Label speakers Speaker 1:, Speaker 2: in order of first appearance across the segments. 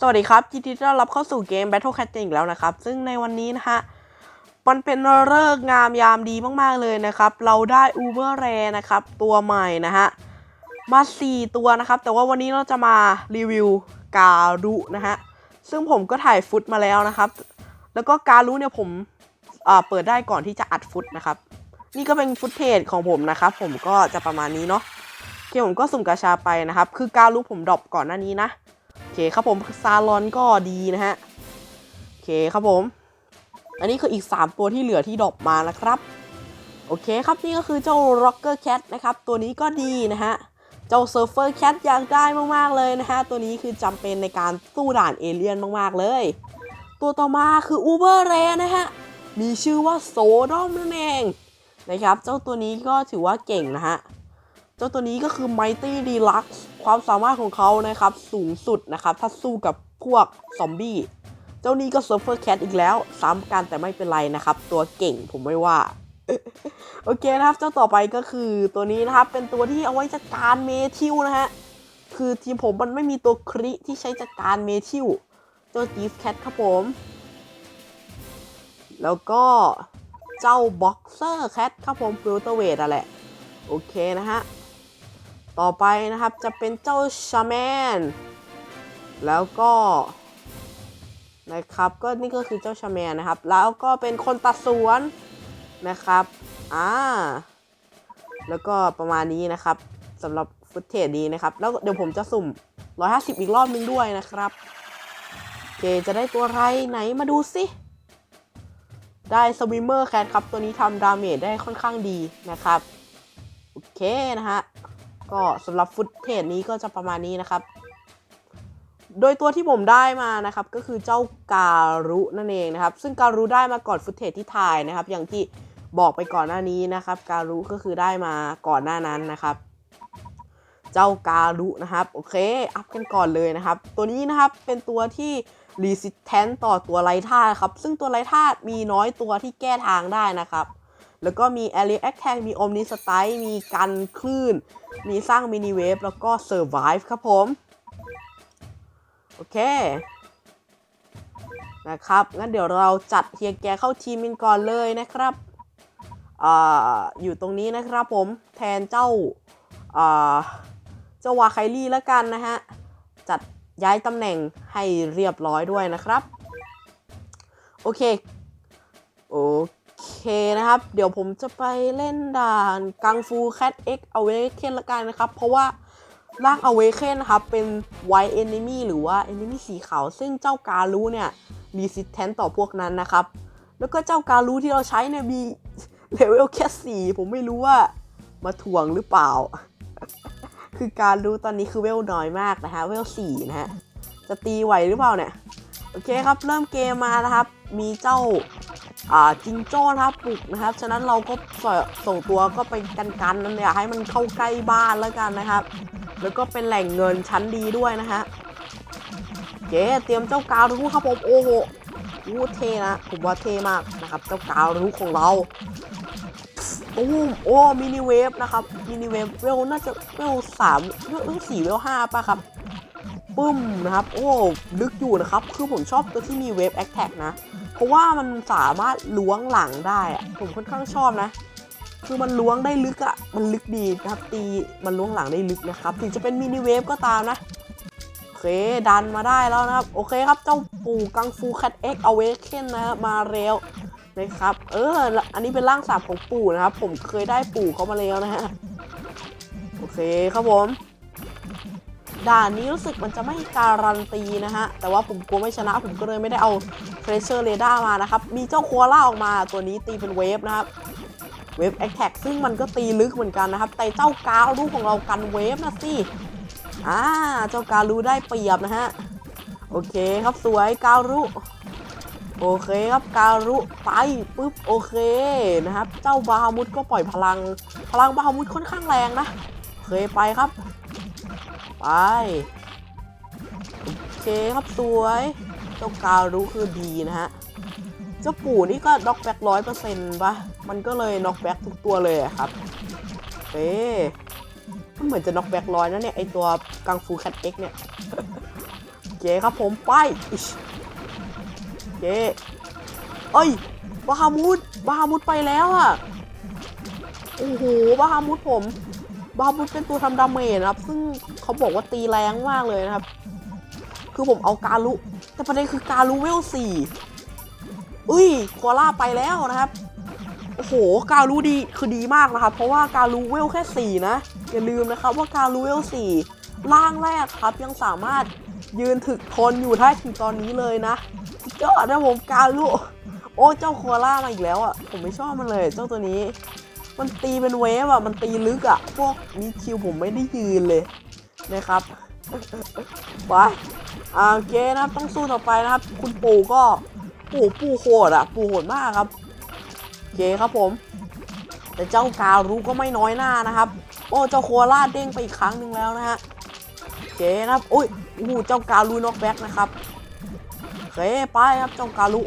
Speaker 1: สวัสดีครับยินดีต้อนรับเข้าสู่เกม Battle Cat อีกแล้วนะครับ ซึ่งในวันนี้นะฮะ มันเป็นเลิกงามยามดีมาก ๆ เลยนะครับ เราได้ Uber Rare นะครับ ตัวใหม่นะฮะ มา 4 ตัวนะครับ แต่ว่าวันนี้เราจะมารีวิวการุนะฮะ ซึ่งผมก็ถ่ายฟุตมาแล้วนะครับ แล้วก็การุเนี่ยผมอ่าเปิดได้ก่อนที่จะอัดฟุตนะครับ นี่ก็เป็นฟุตเทจของผมนะครับ ผมก็จะประมาณนี้เนาะโอเคผมก็สุ่มกาชาไปนะครับ คือการุผมดรอปก่อนหน้านี้นะ เคครับผมซาลอนก็ดีนะฮะโอเคครับผม อันนี้คืออีก 3 ตัวที่เหลือที่ดรอปมานะครับ โอเคครับนี่ก็คือเจ้า Rocker Cat นะครับ ตัวนี้ก็ดีนะฮะ เจ้า Surfer Cat อยากได้มากๆเลยนะฮะ ตัวนี้คือจำเป็นในการสู้ด่านเอเลี่ยนมากๆเลย ตัวต่อมาคือ Uber r a r นะฮะ มีชื่อว่าโซดอมนั่นเองนะครับ เจ้าตัวนี้ก็ถือว่าเก่งนะฮะ เจ้าตัวนี้ก็คือ Mighty Deluxe ความสามารถของเขานะครับสูงสุดนะครับ ถ้าสู้กับพวกซอมบี้ เจ้านี้ก็ Surfer Cat อีกแล้ว ซ้ำกันแต่ไม่เป็นไรนะครับ ตัวเก่งผมไม่ว่า โอเคนะครับ เจ้าต่อไปก็คือตัวนี้นะครับ เป็นตัวที่เอาไว้จัดการเมทิวนะฮะ คือทีมผมมันไม่มีตัวคริที่ใช้จัดการเมทิวเจ้า Thief Cat ครับผม แล้วก็เจ้า Boxer Cat คทครับผม f ิลเตอร์เวทอะแหละ โอเคนะฮะ ต่อไปนะครับจะเป็นเจ้าชาแมน แล้วก็นะครับก็นี่ก็คือเจ้าชาแมนนะครับ แล้วก็เป็นคนตัดสวนนะครับอ่าแล้วก็ประมาณนี้นะครับสำหรับฟุตเทจนี้นะครับ แล้วเดี๋ยวผมจะสุ่ม 150 อีกรอบนึงด้วยนะครับโอเคจะได้ตัวอะไรไหนมาดูสิได้สวิมเมอร์แคทครับ ตัวนี้ทำดาเมจได้ค่อนข้างดีนะครับ โอเคนะฮะ ก็สำหรับฟุตเทจนี้ก็จะประมาณนี้นะครับ โดยตัวที่ผมได้มานะครับ ก็คือเจ้าการุนั่นเองนะครับ ซึ่งการุได้มาก่อนฟุตเทจที่ถ่ายนะครับ อย่างที่บอกไปก่อนหน้านี้นะครับ การุก็คือได้มาก่อนหน้านั้นนะครับ เจ้าการุนะครับ โอเค อัพกันก่อนเลยนะครับ ตัวนี้นะครับเป็นตัวที่ resistant ต่อตัวไร้ธาตุครับ ซึ่งตัวไร้ธาตุมีน้อยตัวที่แก้ทางได้นะครับ แล้วก็มี Area Attack มี Omni Strike มีกันคลื่น มีสร้างมินิเวฟแล้วก็ Survive ครับผม โอเค นะครับ งั้นเดี๋ยวเราจัดเฮียแกเข้าทีมกันก่อนเลยนะครับอ่าอยู่ตรงนี้นะครับผมแทนเจ้าอ่าเจ้าวาไคลี่แล้วกันนะฮะ จัดย้ายตำแหน่งให้เรียบร้อยด้วยนะครับ โอเค โอ เคนะครับ เดี๋ยวผมจะไปเล่นด่านกังฟูแคทเอ็กเอาเวเคนละกันนะครับ เพราะว่าร่างเอาเวเคนนะครับ เป็นไวเอนมี่หรือว่าเอนมี่สีขาว ซึ่งเจ้าการูเนี่ยรีสิสแทนต่อพวกนั้นนะครับ แล้วก็เจ้าการูที่เราใช้เนี่ยมีเลเวลแค่สี่ผมไม่รู้ว่ามาถ่วงหรือเปล่า คือการรู้ตอนนี้คือเวลน้อยมากนะฮะเวลสี่นะฮะจะตีไหวหรือเปล่าเนี่ย โอเคครับเริ่มเกมมานะครับ มีเจ้า จิงโจ้นะครับปลุกนะครับ ฉะนั้นเราก็ส่งตัวก็ไปกันกันนั่นอยากให้มันเข้าใกล้บ้านแล้วกันนะครับ แล้วก็เป็นแหล่งเงินชั้นดีด้วยนะฮะโอเคเตรียมเจ้าการุครับผมโอ้โหอู้เทนะผมว่าเทมากนะครับ เจ้าการุของเราตูมโอ้มินิเวฟนะครับมินิเวฟเวลน่าจะเวลสามเวลสี่เวลห้าป่ะครับปึ้มนะครับ โอ้ลึกอยู่นะครับ คือผมชอบตัวที่มีเวฟแอคแท็กนะ เพราะว่ามันสามารถล้วงหลังได้อะผมค่อนข้างชอบนะ คือมันล้วงได้ลึกอะมันลึกดีนะครับ ตีมันล้วงหลังได้ลึกนะครับ ถึงจะเป็นมินิเวฟก็ตามนะโอเคดันมาได้แล้วนะครับ โอเคครับเจ้าปู่กังฟูแคทเอ็กเอาเวเคนนะครับมาเร็วนะครับ เออ อันนี้เป็นร่างสาบของปู่นะครับ ผมเคยได้ปู่เขามาแล้วนะฮะ โอเคครับผม ด่านนี้รู้สึกมันจะไม่การันตีนะฮะ แต่ว่าผมกลัวไม่ชนะ ผมก็เลยไม่ได้เอา Treasure Radar มานะครับ มีเจ้าโคอล่าออกมาตัวนี้ตีเป็นเวฟนะครับ เวฟแอคแท็กซึ่งมันก็ตีลึกเหมือนกันนะครับ แต่เจ้าการูของเรากันเวฟนะสิอ่าเจ้าการูได้เปรียบนะฮะ โอเคครับสวยการุโอเคครับการุไปปุ๊บโอเคนะครับ เจ้าบาฮามุดก็ปล่อยพลัง พลังบาฮามุดค่อนข้างแรงนะโอเคไปครับ ไป โอเคครับสวย เจ้าการุคือดีนะฮะ เจ้าปู่นี่ก็น็อกแบ็กร้อยเปอร์เซ็นต์ปะมันก็เลยน็อกแบ็กทุกตัวเลยครับเอ๊มันเหมือนจะน็อกแบ็กร้อยนะเนี่ยไอตัวกังฟูแคทเอ็กเนี่ยเจครับผมไปเจเอ้ยบาฮามุดบาฮามุดไปแล้วอะโอ้โหบาฮามุดผมบาฮามุดเป็นตัวทำดาเมจนะครับ ซึ่งเขาบอกว่าตีแรงมากเลยนะครับ คือผมเอาการุ แต่ประเด็นคือการุเวลสี่อุ้ยโคล่าไปแล้วนะครับ โอ้โห การูดีคือดีมากนะครับ เพราะว่าการูเวลแค่4นะ อย่าลืมนะครับว่าการูเวล4ล่างแรกครับยังสามารถยืนถึกทนอยู่ได้ถึงตอนนี้เลยนะยอดนะผมการูโอ้เจ้าโคล่ามาอีกแล้วอะ ผมไม่ชอบมันเลย เจ้าตัวนี้ มันตีเป็นเวฟอะ มันตีลึกอะ พวกนี้คิวผมไม่ได้ยืนเลยนะครับ ไปอ่าโอเคนะครับต้องสู้ต่อไปนะครับ คุณปู่ก็ปู่ปู่โหดอะ ปู่โหดมากครับโอเคครับผม แต่เจ้าการูก็ไม่น้อยหน้านะครับ โอ้เจ้าโคราชเด้งไปอีกครั้งหนึ่งแล้วนะฮะโอเคนะครับอุ้ยอู้เจ้าการูน็อกแบ็กนะครับโอเคไปครับเจ้าการุ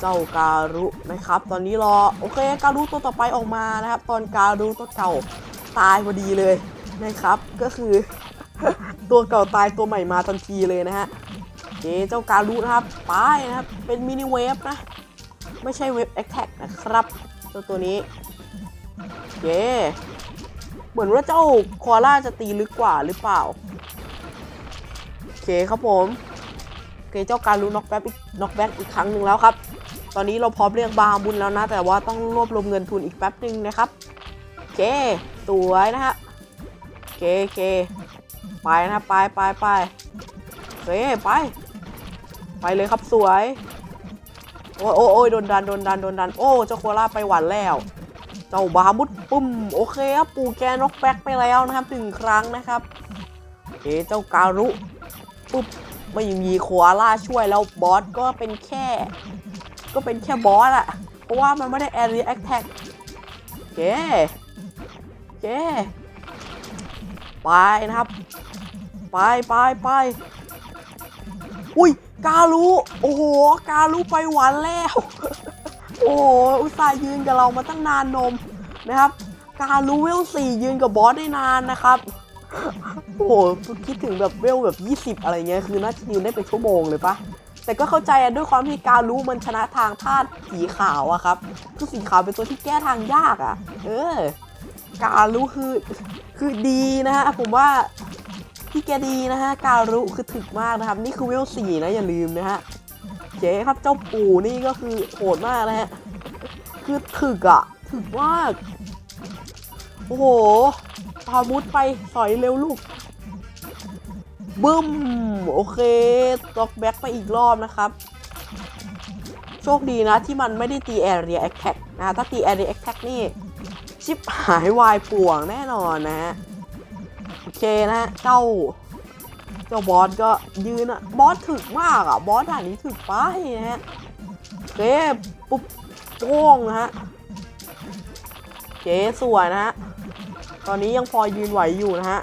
Speaker 1: เจ้าการุนะครับ ตอนนี้รอโอเคการุตัวต่อไปออกมานะครับ ตอนการุตัวเก่าตายพอดีเลยนะครับ ก็คือ ตัวเก่าตายตัวใหม่มาทันทีเลยนะฮะเคเจ้าการุนะครับไปนะครับ เป็นมินิเวฟนะ ไม่ใช่เว็บแอคแท็กนะครับตัวตัวนี้เย้เหมือนว่าเจ้าคอล่าจะตีลึกกว่าหรือเปล่าโอเคครับผมโอเคเจ้าการู้น็อกแบ็กอีกน็อกแบ็กอีกครั้งหนึ่งแล้วครับ ตอนนี้เราพร้อมเรียกบาบุญแล้วนะ แต่ว่าต้องรวบรวมเงินทุนอีกแป๊บหนึ่งนะครับโอเคสวยนะฮะโอเคโอเค ไปนะครับไปไปไปโอเคไป ไปเลยครับสวย โอ้ยโอ้ยโดนดันโดนดันโดนดัน โอ้ เจ้าโคล่าไปหวันแล้ว เจ้าบามุดปุ้ม โอเคครับ ปูแกนกแบ็กไปแล้วนะครับหนึ่งครั้งนะครับโอเคเจ้าการุ ปุ๊บ ไม่มีโคอาล่าช่วยแล้วบอสก็เป็นแค่ ก็เป็นแค่บอสอะเพราะว่ามันไม่ได้แอรีแอคแท็กเคโอเค ไปนะครับ ไปไปไปอุ้ยการูโอ้โหการูไปหวานแล้ว โอ้โหอุตส่าห์ยืนกับเรามาตั้งนานนมนะครับ การูเวลสี่ยืนกับบอสได้นานนะครับโอ้โหคิดถึงแบบเวลแบบ 20 อะไรเงี้ยคือน่าจะยืนได้เป็นชั่วโมงเลยปะแต่ก็เข้าใจอะด้วยความที่การูมันชนะทางธาตุสีขาวอะครับคือสีขาวเป็นตัวที่แก้ทางยากอะเออ การูคือคือดีนะฮะผมว่าพี่แกดีนะฮะการุคือถึกมากนะครับ นี่คือเวลสี่นะอย่าลืมนะฮะเจ๊ครับเจ้าปู่นี่ก็คือโหดมากนะฮะคือถึกอะถึกมากโอ้โหพามุดไปสอยเร็วลูกบึ้มโอเคต็อกแบ็กไปอีกรอบนะครับ โชคดีนะที่มันไม่ได้ตีแอเรียแอคแท็กนะถ้าตีแอเรียแอคแท็กนี่ ชิปหายวายป่วงแน่นอนนะฮะโอเคนะฮะเจ้าเจ้าบอสก็ยืนอะบอสถึกมากอะบอสด่านนี้ถึกไปนะฮะโอเคปุ๊บโป้งนะฮะโอเคสวยนะฮะตอนนี้ยังพอยืนไหวอยู่นะฮะ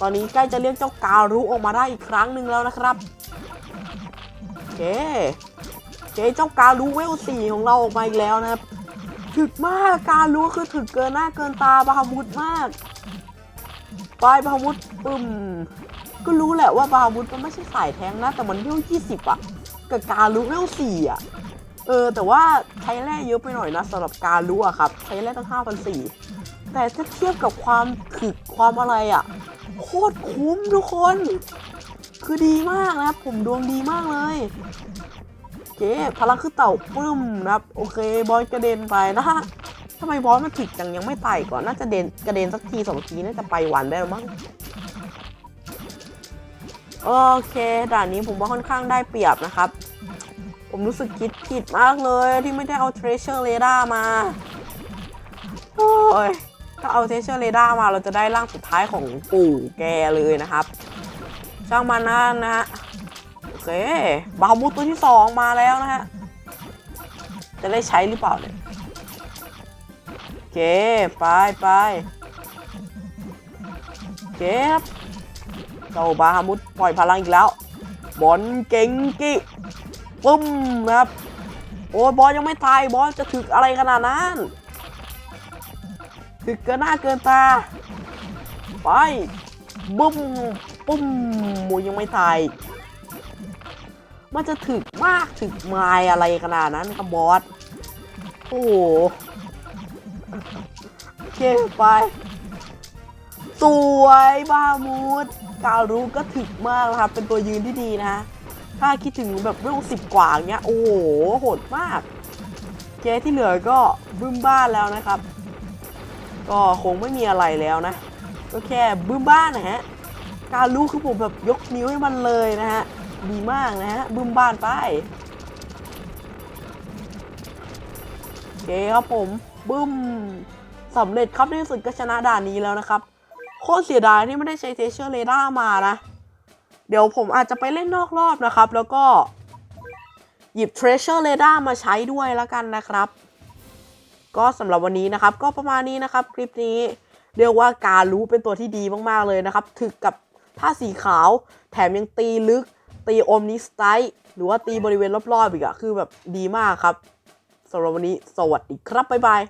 Speaker 1: ตอนนี้ใกล้จะเรียกเจ้าการุออกมาได้อีกครั้งหนึ่งแล้วนะครับเคโอเคเจ้าการุเวลสี่ของเราออกมาอีกแล้วนะครับ ถึกมากการุคือถึกเกินหน้าเกินตาบาฮามุดมากปลายบาวุธปึ้มก็รู้แหละว่าบาวุธมันไม่ใช่สายแทงนะ แต่มันเวลยี่สิบอะกับการรู้เวลสี่อะเออ แต่ว่าใช้แร่เยอะไปหน่อยนะสำหรับการรู้อะครับ ใช้แร่ตั้งห้าพันสี่แต่ถ้าเทียบกับความถึกความอะไรอะโคตรคุ้มทุกคน คือดีมากนะผมดวงดีมากเลย เคพลังคือเต่าปึ้มนะครับ โอเค บอยกระเด็นไปนะฮะทำไมบอสมันถึกจังยังไม่ตายก่อน น่าจะเดนกระเด็นสักทีสองทีน่าจะไปหวันได้แล้วมั้งโอเคด่านนี้ผมว่าค่อนข้างได้เปรียบนะครับ ผมรู้สึกคิดผิดมากเลยที่ไม่ได้เอา Treasure Radar มาโอ้ยถ้าเอา Treasure Radar มาเราจะได้ร่างสุดท้ายของปู่แกเลยนะครับ ช่างมันนะนะฮะ เคบาบูตัวที่สองมาแล้วนะฮะ จะได้ใช้หรือเปล่าเนี่ยโอเค ไปไปเคครับเจ้าบาฮามุดปล่อยพลังอีกแล้ว บอลเก่งกิปึ้มนะครับ โอ้ยบอลยังไม่ตายบอลจะถึกอะไรขนาดนั้น ถึกเกินหน้าเกินตา ไปบึ้มปุ้มมูยังไม่ตาย มันจะถึกมากถึกไมอะไรขนาดนั้นกับบอส โอ้โหโอเคไป สวยบามูดการูก็ถึกมากนะครับ เป็นตัวยืนที่ดีนะฮะถ้าคิดถึงแบบเรื่องสิบกว่าเงี้ย โอ้โห โหดมากเกที่เหลือก็บึ้มบ้านแล้วนะครับ ก็คงไม่มีอะไรแล้วนะ ก็แค่บึ้มบ้านนะฮะ การรู้คือผมแบบยกนิ้วให้มันเลยนะฮะ ดีมากนะฮะบึ้มบ้านไปโอเคครับผมบึ้มสำเร็จครับในสุดก็ชนะด่านนี้แล้วนะครับ โคตรเสียดายที่ไม่ได้ใช้เทเชอร์เรดาร์มานะ เดี๋ยวผมอาจจะไปเล่นนอกรอบนะครับ แล้วก็ หยิบ Treasure Radar มาใช้ด้วยแล้วกันนะครับ ก็สำหรับวันนี้นะครับ ก็ประมาณนี้นะครับ คลิปนี้เรียกว่าการรู้เป็นตัวที่ดีมากๆเลยนะครับ ถึกกับท่าสีขาว แถมยังตีลึก ตีโอมนิสไตหรือว่าตีบริเวณรอบๆอีกอะคือแบบดีมากครับสำหรับวันนี้สวัสดีครับบ๊ายบาย